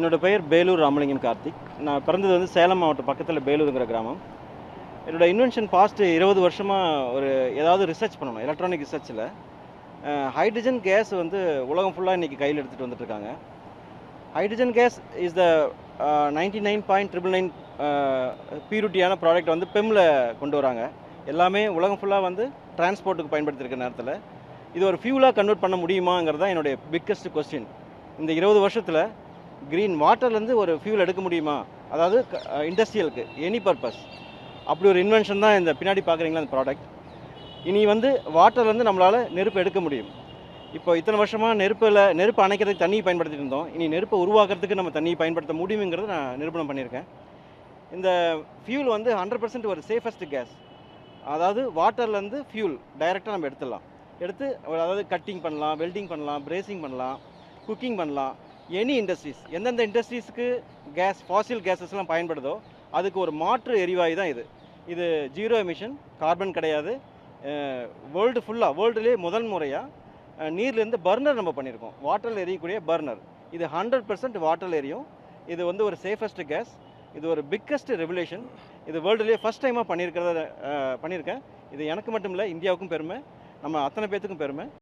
என்னோடய பெயர் பேலூர் ராமலிங்கன் கார்த்திக். நான் பிறந்தது வந்து சேலம் மாவட்டம் பக்கத்தில் பேலூருங்கிற கிராமம். என்னோடய இன்வென்ஷன் பாஸ்ட் இருபது வருஷமாக ஒரு ஏதாவது ரிசர்ச் பண்ணணும் எலக்ட்ரானிக் ரிசர்ச்சில் ஹைட்ரஜன் கேஸ் வந்து உலகம் ஃபுல்லாக இன்றைக்கி கையில் எடுத்துகிட்டு வந்துட்டுருக்காங்க. Hydrogen gas is the ninety nine point triple nine பியூரிட்டியான product வந்து பெம்மில் கொண்டு வராங்க. எல்லாமே உலகம் ஃபுல்லாக வந்து டிரான்ஸ்போர்ட்டுக்கு பயன்படுத்தியிருக்க நேரத்தில். இது ஒரு ஃபியூலாக கன்வெர்ட் பண்ண முடியுமாங்கிறது தான் என்னுடைய பிக்கஸ்ட் கொஸ்டின் இந்த இருபது வருஷத்தில் க்ரீன் வாட்டர்லேருந்து ஒரு ஃபியூல் எடுக்க முடியுமா? அதாவது இண்டஸ்ட்ரியலுக்கு எனி பர்பஸ் அப்படி ஒரு இன்வென்ஷன் தான் இந்த பின்னாடி பார்க்குறீங்களா அந்த ப்ராடக்ட் இனி வந்து வாட்டர்லேருந்து நம்மளால் நெருப்பு எடுக்க முடியும். இப்போ இத்தனை வருஷமாக நெருப்பில் நெருப்பு அணைக்கிறதுக்கு தண்ணியை பயன்படுத்திட்டு இருந்தோம். இனி நெருப்பை உருவாக்குறதுக்கு நம்ம தண்ணியை பயன்படுத்த முடியுங்கிறத நான் நிரூபணம் பண்ணியிருக்கேன். இந்த ஃபியூல் வந்து ஹண்ட்ரட் பர்சன்ட் ஒரு சேஃபஸ்ட் கேஸ் அதாவது வாட்டர்லேருந்து ஃபியூல் டைரெக்டாக நம்ம எடுத்துடலாம். எடுத்து அதாவது கட்டிங் பண்ணலாம் வெல்டிங் பண்ணலாம் பிரேசிங் பண்ணலாம் குக்கிங் பண்ணலாம். எனி இண்டஸ்ட்ரீஸ் எந்தெந்த இண்டஸ்ட்ரீஸ்க்கு கேஸ் ஃபாசில் கேஸஸ்லாம் பயன்படுதோ அதுக்கு ஒரு மாற்று எரிவாயு தான் இது. இது ஜீரோ எமிஷன் கார்பன் கிடையாது. வேர்ல்டு ஃபுல்லாக வேர்ல்டுலேயே முதல் முறையாக நீர்லேருந்து பர்னர் நம்ம பண்ணியிருக்கோம். வாட்டரில் எரியக்கூடிய பர்னர் இது ஹண்ட்ரட் பர்சன்ட் வாட்டரில் எரியும். இது வந்து ஒரு சேஃபஸ்ட் கேஸ் இது ஒரு பிக்கஸ்ட் ரெகுலேஷன் இது வேர்ல்டுலேயே ஃபஸ்ட் டைமாக பண்ணியிருக்கிறத பண்ணியிருக்கேன். இது எனக்கு மட்டும் இல்லை இந்தியாவுக்கும் பெருமை. நம்ம அத்தனை பேர்த்துக்கும் பெருமை.